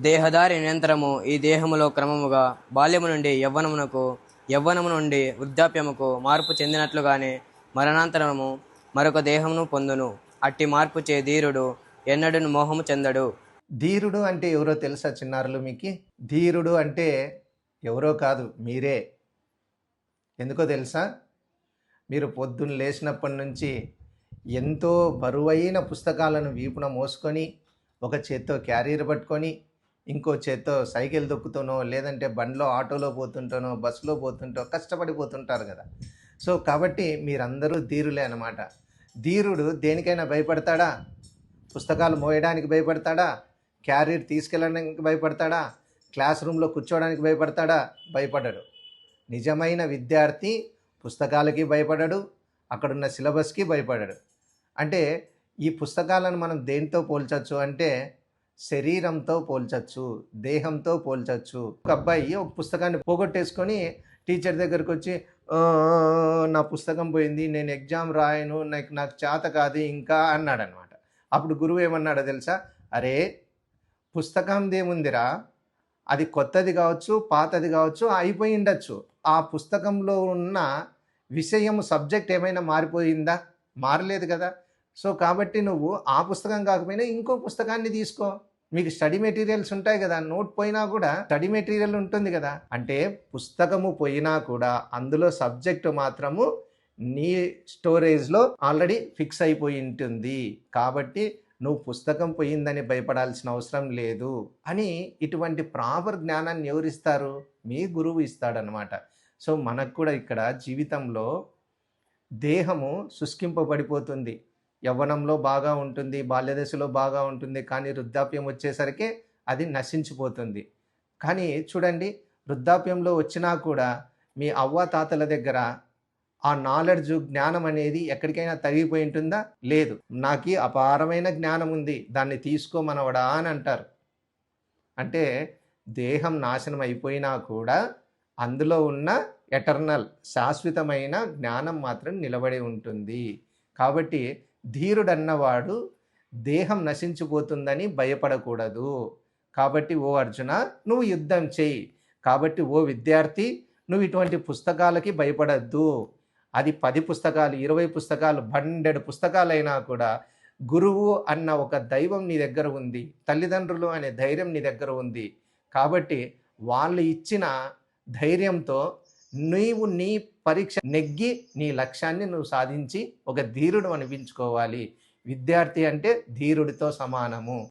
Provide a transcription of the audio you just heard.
దేహదారి నిరంతరము ఈ దేహములో క్రమముగా బాల్యము నుండి యవ్వనమునకు యవ్వనము నుండి వృద్ధాప్యముకు మార్పు చెందినట్లుగానే మరణాంతరము మరొక దేహమును పొందును. అట్టి మార్పు చే ధీరుడు ఎన్నడును మోహము చెందడు. ధీరుడు అంటే ఎవరో తెలుసా చిన్నారులు మీకు? ధీరుడు అంటే ఎవరో కాదు మీరే. ఎందుకో తెలుసా? మీరు పొద్దున్న లేచినప్పటి నుంచి ఎంతో బరువైన పుస్తకాలను వీపున మోసుకొని ఒక చేత్తో క్యారియర్ పట్టుకొని ఇంకో చేత్తో సైకిల్ దొక్కుతానో లేదంటే బండిలో ఆటోలో పోతుంటానో బస్సులో పోతుంటో కష్టపడిపోతుంటారు కదా. సో కాబట్టి మీరందరూ ధీరులే అనమాట ధీరుడు దేనికైనా భయపడతాడా? పుస్తకాలు మోయడానికి భయపడతాడా? క్యారియర్ తీసుకెళ్ళడానికి భయపడతాడా? క్లాస్ రూమ్లో కూర్చోవడానికి భయపడతాడా? భయపడడు. నిజమైన విద్యార్థి పుస్తకాలకి భయపడడు అక్కడున్న సిలబస్కి భయపడడు. అంటే ఈ పుస్తకాలను మనం దేంతో పోల్చవచ్చు అంటే శరీరంతో పోల్చచ్చు దేహంతో పోల్చచ్చు. ఒక అబ్బాయి ఒక పుస్తకాన్ని పోగొట్టేసుకొని టీచర్ దగ్గరకు వచ్చి నా పుస్తకం పోయింది నేను ఎగ్జామ్ రాయను నాకు నాకు చేత కాదు ఇంకా అన్నాడు అనమాట అప్పుడు గురువు ఏమన్నాడో తెలుసా? అరే పుస్తకం దేముందిరా అది కొత్తది కావచ్చు పాతది కావచ్చు అయిపోయి ఉండొచ్చు. ఆ పుస్తకంలో ఉన్న విషయం సబ్జెక్ట్ ఏమైనా మారిపోయిందా? మారలేదు కదా. సో కాబట్టి నువ్వు ఆ పుస్తకం కాకపోయినా ఇంకో పుస్తకాన్ని తీసుకో. మీకు స్టడీ మెటీరియల్స్ ఉంటాయి కదా నోట్ పోయినా కూడా స్టడీ మెటీరియల్ ఉంటుంది కదా. అంటే పుస్తకము పోయినా కూడా అందులో సబ్జెక్ట్ మాత్రము నీ స్టోరేజ్లో ఆల్రెడీ ఫిక్స్ అయిపోయి ఉంటుంది. కాబట్టి నువ్వు పుస్తకం పోయిందని భయపడాల్సిన అవసరం లేదు అని ఇటువంటి ప్రాపర్ జ్ఞానాన్ని ఎవరిస్తారు? మీ గురువు ఇస్తాడనమాట సో మనకు కూడా ఇక్కడ జీవితంలో దేహము శుష్కింపబడిపోతుంది. యవ్వనంలో బాగా ఉంటుంది బాల్యదశలో బాగా ఉంటుంది కానీ వృద్ధాప్యం వచ్చేసరికి అది నశించిపోతుంది. కానీ చూడండి వృద్ధాప్యంలో వచ్చినా కూడా మీ అవ్వ తాతల దగ్గర ఆ నాలెడ్జ్ జ్ఞానం అనేది ఎక్కడికైనా తగిలిపోయి ఉంటుందా? లేదు. నాకు అపారమైన జ్ఞానం ఉంది దాన్ని తీసుకోమనవడా అని అంటారు. అంటే దేహం నాశనం అయిపోయినా కూడా అందులో ఉన్న ఎటర్నల్ శాశ్వతమైన జ్ఞానం మాత్రం నిలబడి ఉంటుంది. కాబట్టి ధీరుడన్నవాడు దేహం నశించిపోతుందని భయపడకూడదు. కాబట్టి ఓ అర్జున నువ్వు యుద్ధం చెయ్యి కాబట్టి ఓ విద్యార్థి నువ్వు ఇటువంటి పుస్తకాలకి భయపడద్దు. అది పది పుస్తకాలు ఇరవై పుస్తకాలు హండ్రెడ్ పుస్తకాలైనా కూడా గురువు అన్న ఒక దైవం నీ దగ్గర ఉంది. తల్లిదండ్రులు అనే ధైర్యం నీ దగ్గర ఉంది. కాబట్టి వాళ్ళు ఇచ్చిన ధైర్యంతో నీవు నీ పరీక్ష నెగ్గి నీ లక్ష్యాన్ని నువ్వు సాధించి ఒక ధీరుడు అనిపించుకోవాలి. విద్యార్థి అంటే ధీరుడితో సమానము.